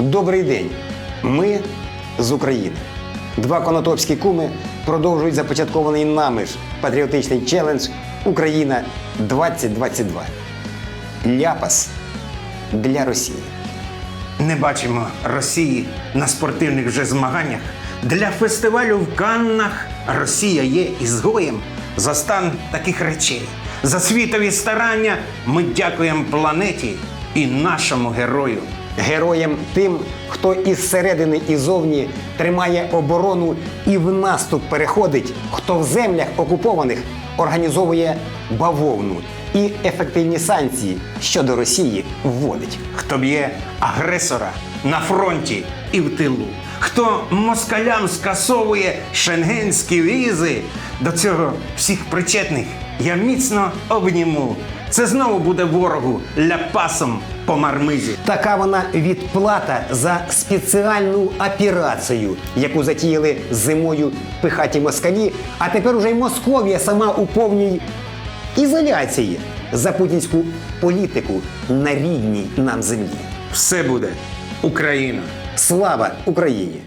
Добрий день. Ми з України. Два конотопські куми продовжують започаткований нами ж патріотичний челендж Україна 2022. Ляпас для Росії. Не бачимо Росії на спортивних вже змаганнях. Для фестивалю в Каннах Росія є ізгоєм за стан таких речей. За світові старання ми дякуємо планеті і нашому герою. Героям тим, хто із середини і зовні тримає оборону і в наступ переходить, хто в землях окупованих організовує бавовну і ефективні санкції щодо Росії вводить. Хто б'є агресора на фронті і в тилу, хто москалям скасовує шенгенські візи, до цього всіх причетних я міцно обніму. Це знову буде ворогу ляпасом по мармизі. Така вона відплата за спеціальну операцію, яку затіяли зимою пихаті москалі, а тепер уже й Московія сама у повній ізоляції за путінську політику на рідній нам землі. Все буде Україна. Слава Україні!